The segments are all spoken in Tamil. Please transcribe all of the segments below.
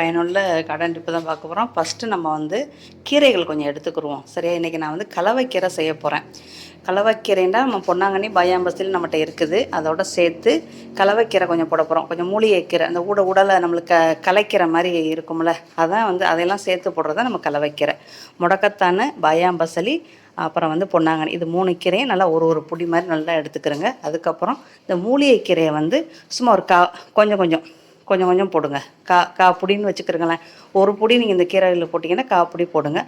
பயனுள்ள கடன் டிப்பு தான் பார்க்க போகிறோம் ஃபஸ்ட்டு நம்ம வந்து கீரைகள் கொஞ்சம் எடுத்துக்கிருவோம் சரியா? இன்றைக்கி நான் வந்து கலவைக்கீரை செய்ய போகிறேன் கலவைக்கீரைன்னா நம்ம பொன்னாங்கண்ணி பயாம்பசில் நம்மகிட்ட இருக்குது. அதோட சேர்த்து கலவைக்கீரை கொஞ்சம் போட போகிறோம் கொஞ்சம் மூலிகை கீரை அந்த ஊட உடலை நம்மளுக்கு க கலைக்கிற மாதிரி இருக்கும்ல அதான் வந்து அதையெல்லாம் சேர்த்து போடுறத நம்ம கலவைக்கீரை. முடக்கத்தான பயாம்பசலி அப்புறம் வந்து பொன்னாங்கண்ணி. இது மூணு கீரையும் நல்லா ஒரு ஒரு புடி மாதிரி நல்லா எடுத்துக்கிறோங்க. அதுக்கப்புறம் இந்த மூலிகை கீரையை வந்து சும்மா ஒரு கா கொஞ்சம் கொஞ்சம் கொஞ்சம் கொஞ்சம் போடுங்க. கா கா புடின்னு வச்சுக்கிறங்களேன். ஒரு புடி நீங்கள் இந்த கீரையில் போட்டிங்கன்னா கா புடி போடுங்க.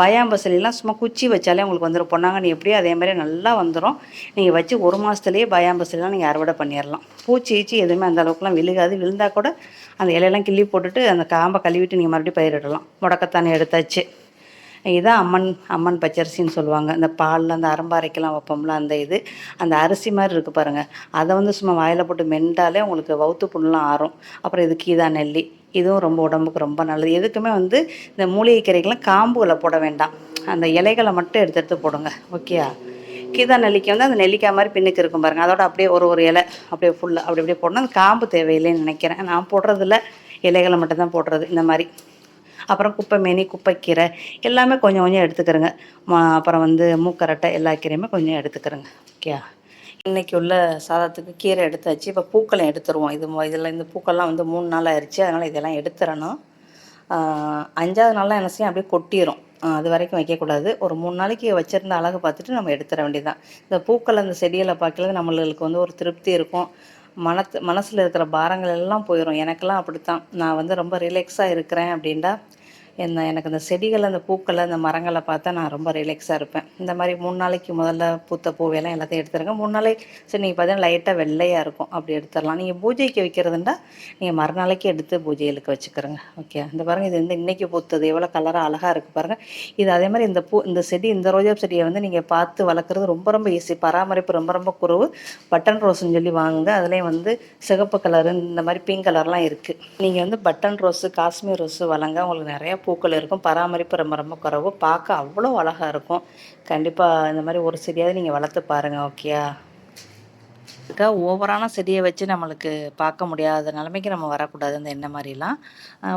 பயாம்பசலிலாம் சும்மா குச்சி வச்சாலே உங்களுக்கு வந்துடும் பொன்னாங்கண்ணி எப்படியோ அதே மாதிரி நல்லா வந்துடும் நீங்கள் வச்சு ஒரு மாதத்துலேயே பயாம்பசிலாம் நீங்கள் அறுவடை பண்ணிடலாம் பூச்சி ஈச்சி எதுவுமே அந்த அளவுக்குலாம் விழுகாது. விழுந்தால் கூட அந்த இலையெல்லாம் கிள்ளி போட்டுட்டு அந்த காம்பை கழுவிட்டு நீங்கள் மறுபடியும் பயிரிடலாம். முடக்கத்தானே எடுத்தாச்சு. இதுதான் அம்மன் அம்மன் பச்சரிசின்னு சொல்லுவாங்க. இந்த பாலில் அந்த அரம்பாரைக்கெல்லாம் வைப்போம்ல அந்த இது. அந்த அரிசி மாதிரி இருக்குது பாருங்கள் அதை வந்து சும்மா வாயில் போட்டு மென்றாலே உங்களுக்கு வவுத்து புண்ணெலாம் ஆறும். அப்புறம் இது கீதா நெல்லி. இதுவும் ரொம்ப உடம்புக்கு ரொம்ப நல்லது. எதுக்குமே வந்து இந்த மூலிகை கீரைகள்லாம் காம்புகளை போட வேண்டாம். அந்த இலைகளை மட்டும் எடுத்து எடுத்து போடுங்க. ஓகேயா கீதா நெல்லிக்காய் வந்து அந்த நெல்லிக்காய் மாதிரி பின்னுக்கு இருக்கும் பாருங்கள் அதோட அப்படியே ஒரு ஒரு இலை அப்படியே ஃபுல்லாக அப்படி அப்படியே போடணும். அந்த காம்பு தேவையில்லைன்னு நினைக்கிறேன். நான் போடுறதில்ல. இலைகளை மட்டும்தான் போடுறது. இந்த மாதிரி. அப்புறம் குப்பை மேனி குப்பைக்கீரை எல்லாமே கொஞ்சம் கொஞ்சம் எடுத்துக்கிறேங்க. ம- அப்புறம் வந்து மூக்கரட்டை எல்லா கீரையுமே கொஞ்சம் எடுத்துக்கிறேங்க. ஓகே இன்றைக்கி உள்ள சாதத்துக்கு கீரை எடுத்தாச்சு. இப்போ பூக்களை எடுத்துருவோம். இது மொ- இதில் இந்த பூக்கள்லாம் வந்து மூணு நாள் ஆயிடுச்சு அதனால் இதெல்லாம் எடுத்துடணும் அஞ்சாவது நாள்லாம் என்ன செய்யும் அப்படியே கொட்டிடும் அது வரைக்கும் வைக்கக்கூடாது. ஒரு மூணு நாளைக்கு வச்சுருந்த அழகு பார்த்துட்டு நம்ம எடுத்துட வேண்டியதுதான். இந்த பூக்கள் அந்த செடியில் பார்க்கல நம்மளுக்கு வந்து ஒரு திருப்தி இருக்கும். மனத்து மனசில் இருக்கிற பாரங்கள் எல்லாம் போயிடும் எனக்கெல்லாம் அப்படித்தான். நான் வந்து ரொம்ப ரிலாக்ஸாக இருக்கிறேன் அப்படின்டா என்ன எனக்கு அந்த செடிகள் அந்த பூக்களை அந்த மரங்களை பார்த்தா நான் ரொம்ப ரிலாக்ஸாக இருப்பேன். இந்த மாதிரி மூணு நாளைக்கு முதல்ல பூத்த பூவையெல்லாம் எல்லாத்தையும் எடுத்துருங்க. மூணு நாளைக்கு சரி நீங்கள் பார்த்தீங்கன்னா லைட்டாக வெள்ளையாக இருக்கும். அப்படி எடுத்துடலாம். நீங்கள் பூஜைக்கு வைக்கிறதுண்டா நீங்கள் மறுநாளைக்கு எடுத்து பூஜைகளுக்கு வச்சுக்கிறோங்க. ஓகே இந்த பாருங்க இது வந்து இன்னைக்கு பூத்தது. எவ்வளோ கலராக அழகாக இருக்குது பாருங்கள் இது அதே மாதிரி இந்த பூ இந்த செடி இந்த ரோஜா செடியை வந்து நீங்கள் பார்த்து வளர்க்குறது ரொம்ப ரொம்ப ஈஸி பராமரிப்பு ரொம்ப ரொம்ப குறவு. பட்டன் ரோஸ்ன்னு சொல்லி வாங்குங்க. அதுலேயும் வந்து சிகப்பு கலரு இந்த மாதிரி பிங்க் கலர்லாம் இருக்குது நீங்கள் வந்து பட்டன் ரோஸு காஷ்மீர் ரோஸு வளங்க. உங்களுக்கு நிறையா பூக்கள் இருக்கும் பராமரிப்பு ரொம்ப ரொம்ப குறவு. பார்க்க அவ்வளோ அழகாக இருக்கும். கண்டிப்பாக இந்த மாதிரி ஒரு செடியாவது நீங்கள் வளர்த்து பாருங்கள் ஓகேயா ஓவரான செடியை வச்சு நம்மளுக்கு பார்க்க முடியாத நிலைமைக்கு நம்ம வரக்கூடாது அந்த என்ன மாதிரிலாம்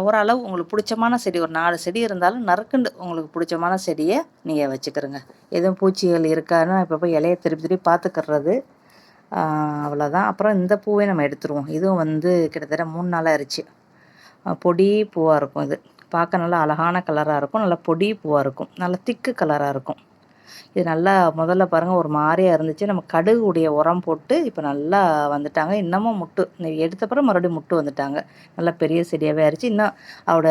ஓரளவு உங்களுக்கு பிடிச்சமான செடி ஒரு நாலு செடி இருந்தாலும் நறுக்குண்டு உங்களுக்கு பிடிச்சமான செடியை நீங்கள் வச்சுக்கிறோங்க. எதுவும் பூச்சிகள் இருக்கான்னு இப்போ போய் இலையை திருப்பி திருப்பி பார்த்துக்கிறது அவ்வளோதான். அப்புறம் இந்த பூவே நம்ம எடுத்துருவோம். இதுவும் வந்து கிட்டத்தட்ட மூணு நாளாக ஆயிடுச்சு பொடி பூவாக இருக்கும் இது. பார்க்க நல்லா அழகான கலராக இருக்கும். நல்லா பொடி பூவாக இருக்கும். நல்லா திக்கு கலராக இருக்கும். இது நல்லா முதல்ல பாருங்கள் ஒரு மாதிரியாக இருந்துச்சு. நம்ம கடுகு உடைய உரம் போட்டு இப்போ நல்லா வந்துட்டாங்க. இன்னமும் முட்டு எடுத்தப்பறம் மறுபடியும் முட்டு வந்துட்டாங்க. நல்லா பெரிய செடியாகவே ஆயிடுச்சு இன்னும் அவட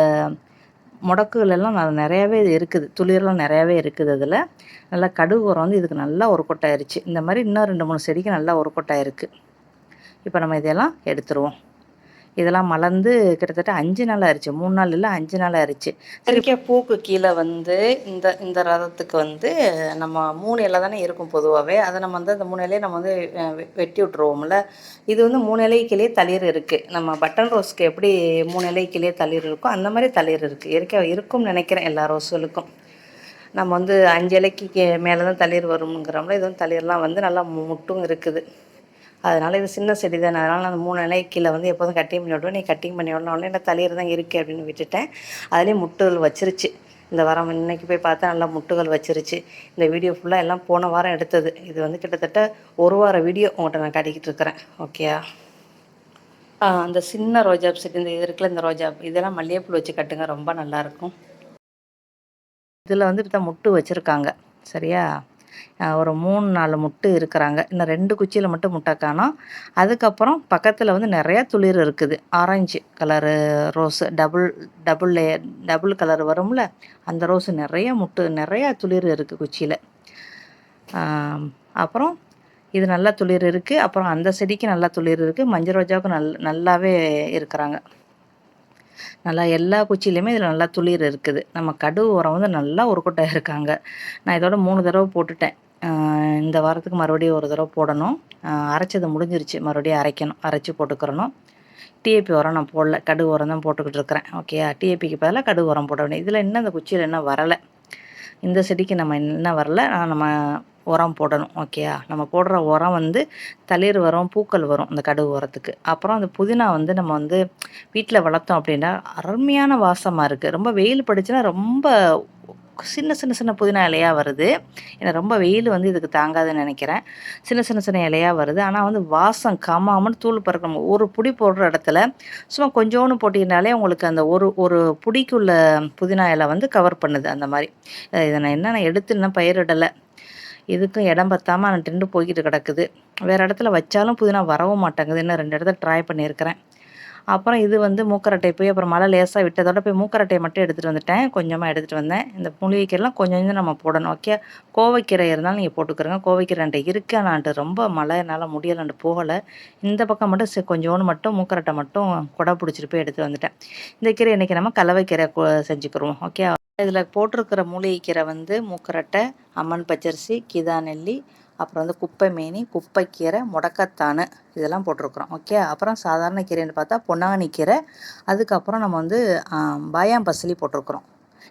முடக்குகளெல்லாம் ந- நிறையாவே இருக்குது. துளிர்லாம் நிறையாவே இருக்குது அதில். நல்லா கடுகு உரம் வந்து இதுக்கு நல்லா ஒரு கொட்டாயிருச்சு. இந்த மாதிரி இன்னும் ரெண்டு மூணு செடிக்கு நல்லா ஒரு கொட்டாயிருக்கு. இப்போ நம்ம இதெல்லாம் எடுத்துருவோம். இதெல்லாம் மலர்ந்து கிட்டத்தட்ட அஞ்சு நாள் ஆயிடுச்சு மூணு நாள் இல்லை அஞ்சு நாள் ஆயிடுச்சு சரிக்கா பூக்கு கீழே வந்து இந்த இந்த ரதத்துக்கு வந்து நம்ம மூணு இலை தானே இருக்கும் பொதுவாகவே அதை நம்ம வந்து அந்த மூணு இலையை நம்ம வந்து வெ- வெட்டி விட்ருவோம்ல இது வந்து மூணு இலைக்கிலேயே தளிர் இருக்குது நம்ம பட்டன் ரோஸ்க்கு எப்படி மூணு இலைக்கிலேயே தளிர் இருக்கோ அந்த மாதிரி தளிர் இருக்குது இயற்கையாக இருக்கும்னு நினைக்கிறேன் எல்லா ரோஸ்களுக்கும். நம்ம வந்து அஞ்சு இலைக்கு மேலே தான் தளிர் வரும்ங்கிறோம்ல இது வந்து தளிர்லாம் வந்து நல்லா மு- முட்டும் இருக்குது. அதனால் இது சின்ன செடி தானே. அதனால் நான் மூணு இலை கீழே வந்து எப்போதும் கட்டிங் பண்ணி விடுவேன். நீ கட்டிங் பண்ணி விடணும். என்ன தளிர் தான் இருக்குது அப்படின்னு விட்டுட்டேன். அதுலேயும் முட்டுகள் வச்சிருச்சு. இந்த வாரம் இன்னைக்கு போய் பார்த்தா நல்லா முட்டுகள் வச்சிருச்சு. இந்த வீடியோ ஃபுல்லாக எல்லாம் போன வாரம் எடுத்தது. இது வந்து கிட்டத்தட்ட ஒரு வார வீடியோ உங்கள்கிட்ட நான் காட்டிக்கிட்டு இருக்கிறேன். ஓகேயா அந்த சின்ன ரோஜா செடி இந்த இது இருக்குல்ல இந்த ரோஜா இதெல்லாம் மல்லிகைப்பூ வச்சு கட்டுங்க. ரொம்ப நல்லாயிருக்கும் இதில் வந்து இப்போ முட்டு வச்சுருக்காங்க. சரியா? ஒரு மூணு நாலு முட்டு இருக்கிறாங்க. இன்னும் ரெண்டு குச்சியில் மட்டும் முட்டை காணோம். அதுக்கப்புறம் பக்கத்தில் வந்து நிறையா துளிர் இருக்குது. Orange colour rose double double layer double colour வரும்ல? அந்த ரோஸு நிறைய முட்டு நிறையா துளிர் இருக்குது குச்சியில். அப்புறம் இது நல்லா துளிர் இருக்குது அப்புறம் அந்த செடிக்கு நல்லா துளிர் இருக்குது மஞ்சள் ரோஜாவுக்கு நல் நல்லாவே இருக்கிறாங்க. நல்லா எல்லா குச்சியிலையுமே இதில் நல்லா துளிர் இருக்குது. நம்ம கடுகு உரம் வந்து நல்லா உருக்கொட்டை இருக்காங்க. நான் இதோட மூணு தடவை போட்டுட்டேன். இந்த வாரத்துக்கு மறுபடியும் ஒரு தடவை போடணும். அரைச்சது முடிஞ்சிருச்சு. மறுபடியும் அரைக்கணும். அரைச்சி போட்டுக்கிறணும். டிஏபி உரம் நான் போடல. கடுகு உரம் தான் போட்டுக்கிட்டு இருக்கிறேன். ஓகேயா டிஏபிக்கு பதிலாக கடுகு உரம் போட வேண்டிய இதில் இன்னும் அந்த குச்சியில் என்ன வரலை. இந்த செடிக்கு நம்ம என்ன வரல. நம்ம உரம் போடணும் ஓகேயா நம்ம போடுற உரம் வந்து தளிர் வரும் பூக்கள் வரும் இந்த கடுகு உரத்துக்கு. அப்புறம் அந்த புதினா வந்து நம்ம வந்து வீட்டில் வளர்த்தோம் அப்படின்னா அருமையான வாசமாக இருக்குது ரொம்ப வெயில் படிச்சுன்னா ரொம்ப சின்ன சின்ன சின்ன புதினா இலையாக வருது. ஏன்னா ரொம்ப வெயில் வந்து இதுக்கு தாங்காதுன்னு நினைக்கிறேன். சின்ன சின்ன சின்ன இலையாக வருது. ஆனால் வந்து வாசம் கம்மாமல் தூள் பறக்கணும் ஒரு புடி போடுற இடத்துல சும்மா கொஞ்சோன்னு போட்டிங்கனாலே உங்களுக்கு அந்த ஒரு ஒரு புடிக்குள்ள புதினா இலை வந்து கவர் பண்ணுது அந்த மாதிரி. இதை நான் என்னென்ன எடுத்து இன்னும் பயிரிடலை. இதுக்கும் இடம் பத்தாமல் நான் ட்ரெண்டு போய்கிட்டு கிடக்குது. வேறு இடத்துல வச்சாலும் புதினா வரவும் மாட்டேங்குது. இன்னும் ரெண்டு இடத்துல ட்ரை பண்ணியிருக்கிறேன். அப்புறம் இது வந்து மூக்கரட்டை போய் அப்புறம் மழை லேசாக விட்டதோட போய் மூக்கரட்டையை மட்டும் எடுத்துகிட்டு வந்துட்டேன். கொஞ்சமாக எடுத்துகிட்டு வந்தேன். இந்த மூலிகைக்கீரைலாம் கொஞ்சம் கொஞ்சம் நம்ம போடணும். ஓகே கோவைக்கீரை இருந்தாலும் நீங்கள் போட்டுக்கிறோங்க கோவைக்கீரைன்ட்டு இருக்கு. ஆனான்ட்டு ரொம்ப மழை என்னால் முடியலன்ட்டு போகலை. இந்த பக்கம் மட்டும் சரி கொஞ்சோண்டு மட்டும் மூக்கரட்டை மட்டும் குடை பிடிச்சிட்டு போய் எடுத்துகிட்டு வந்துட்டேன். இந்த கீரை இன்றைக்கி நம்ம கலவைக்கீரை செஞ்சுக்கிறோம். ஓகே இதில் போட்டிருக்கிற மூலிகைக்கீரை வந்து மூக்கரட்டை அம்மன் பச்சரிசி கிதா நெல்லி அப்புறம் வந்து குப்பை மேனி குப்பைக்கீரை முடக்கத்தானு இதெல்லாம் போட்டிருக்குறோம். ஓகே? அப்புறம் சாதாரண கீரைன்னு பார்த்தா பொன்னாங்கண்ணி கீரை. அதுக்கப்புறம் நம்ம வந்து பாயாம் பசலி போட்டிருக்குறோம்.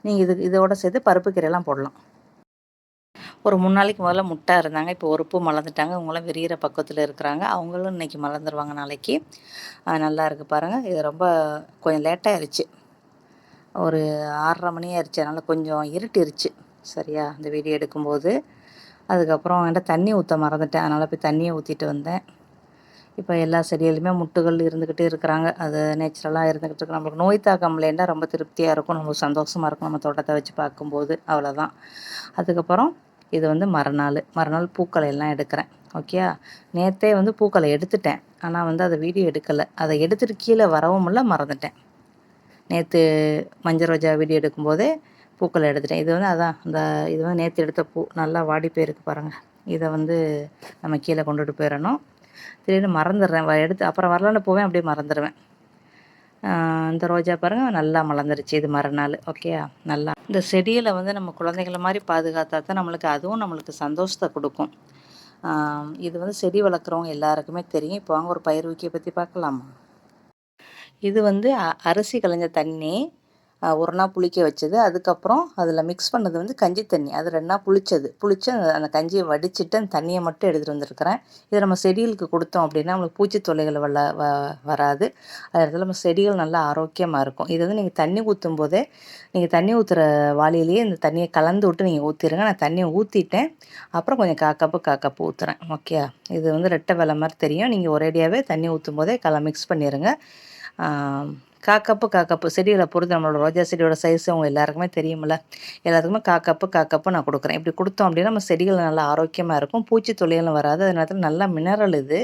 நீங்கள் இது இதோட சேர்த்து பருப்பு கீரைலாம் போடலாம். ஒரு மூணு நாளைக்கு முதல்ல முட்டை இருந்தாங்க. இப்போ உறுப்பு மலர்ந்துட்டாங்க. அவங்களாம் விரிகிற பக்கத்தில் இருக்கிறாங்க. அவங்களும் இன்றைக்கி மலர்ந்துருவாங்க நாளைக்கு. நல்லா இருக்குது பாருங்கள் இது ரொம்ப கொஞ்சம் லேட்டாகிருச்சு ஒரு ஆறரை மணி ஆயிடுச்சு அதனால் கொஞ்சம் இருட்டிருச்சு. சரியா? இந்த வீடியோ எடுக்கும்போது. அதுக்கப்புறம் என்கிட்ட தண்ணி ஊற்ற மறந்துட்டேன். அதனால் போய் தண்ணியை ஊற்றிட்டு வந்தேன். இப்போ எல்லா செடியிலுமே முட்டுகள் இருந்துக்கிட்டே இருக்கிறாங்க. அது நேச்சுரலாக இருந்துக்கிட்டு இருக்கு. நம்மளுக்கு நோய் தாக்கம் இல்லைன்னா ரொம்ப திருப்தியாக இருக்கும். நம்மளுக்கு சந்தோஷமாக இருக்கும். நம்ம தோட்டத்தை வச்சு பார்க்கும்போது. அவ்வளோதான் அதுக்கப்புறம் இது வந்து மறுநாள். மறுநாள் பூக்களை எல்லாம் எடுக்கிறேன். ஓகே நேற்றே வந்து பூக்களை எடுத்துட்டேன். ஆனால் வந்து அதை வீடியோ எடுக்கலை. அதை எடுத்துகிட்டு கீழே வரவும் இல்லை மறந்துட்டேன். நேற்று மஞ்சள் ரோஜா வீடியோ எடுக்கும்போதே பூக்களை எடுத்துட்டேன். இது வந்து அதான் இந்த இது வந்து நேற்று எடுத்த பூ. நல்லா வாடி போயிருக்கு பாருங்கள் இதை வந்து நம்ம கீழே கொண்டுட்டு போயிடணும். திடீர்னு மறந்துடுறேன். எடுத்து அப்புறம் வரலான்னு போவேன் அப்படியே மறந்துடுவேன். இந்த ரோஜா பாருங்கள் நல்லா மலர்ந்துருச்சு இது மறுநாள். ஓகே நல்லா. இந்த செடியில் வந்து நம்ம குழந்தைகளை மாதிரி பாதுகாத்தா தான் நம்மளுக்கு அதுவும் நம்மளுக்கு சந்தோஷத்தை கொடுக்கும். இது வந்து செடி வளர்க்குறவங்க எல்லாருக்குமே தெரியும். இப்போ வாங்க ஒரு பயிர் ஊக்கியை பற்றி பார்க்கலாமா? இது வந்து அரிசி கலைஞ்ச தண்ணி. ஒரு நாள் புளிக்க வச்சது. அதுக்கப்புறம் அதில் மிக்ஸ் பண்ணது வந்து கஞ்சி தண்ணி. அது ரெண்டு நாள் புளிச்சது. புளிச்சு அந்த கஞ்சியை வடிச்சிட்டு அந்த தண்ணியை மட்டும் எடுத்துகிட்டு வந்திருக்கிறேன். இதை நம்ம செடிகளுக்கு கொடுத்தோம் அப்படின்னா நம்மளுக்கு பூச்சி தொல்லைகள் வள வ வராது. அது இடத்துல நம்ம செடிகள் நல்லா ஆரோக்கியமாக இருக்கும். இது வந்து நீங்கள் தண்ணி ஊற்றும் போதே நீங்கள் தண்ணி ஊற்றுற வாளியிலேயே இந்த தண்ணியை கலந்து விட்டு நீங்கள் ஊற்றிடுங்க நான் தண்ணியை ஊற்றிட்டேன் அப்புறம் கொஞ்சம் காக்கப்பு காக்கப்பு ஊற்றுறேன் ஓகே இது வந்து ரெட்டை வெலை மாதிரி தெரியும். நீங்கள் ஒரேடியாகவே தண்ணி ஊற்றும் போதே கல மிக்ஸ் பண்ணிடுங்க காக்கப்பு காக்கப்பு. செடிகளை பொறுத்து நம்மளோட ரோஜா செடியோட சைஸ் அவங்க எல்லாருக்குமே தெரியுமில்ல எல்லாத்துக்குமே காக்கப்பு காக்கப்பு நான் கொடுக்குறேன். இப்படி கொடுத்தோம் அப்படின்னா நம்ம செடிகள் நல்லா ஆரோக்கியமாக இருக்கும். பூச்சி தொழிலும் வராது. அது நேரத்தில் நல்லா மினரல் இது.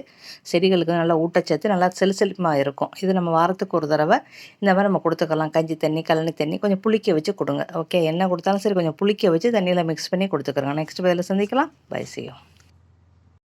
செடிகளுக்கு நல்லா ஊட்டச்சத்து நல்லா செலுசெலுப்பாக இருக்கும். இது நம்ம வாரத்துக்கு ஒரு தடவை இந்த மாதிரி நம்ம கொடுத்துக்கலாம். கஞ்சி தண்ணி கழனி தண்ணி கொஞ்சம் புளிக்க வச்சு கொடுங்க. ஓகே என்ன கொடுத்தாலும் சரி கொஞ்சம் புளிக்க வச்சு தண்ணியில் மிக்ஸ் பண்ணி கொடுத்துக்குறோங்க. நெக்ஸ்ட் பதில் சந்திக்கலாம். பை சியும்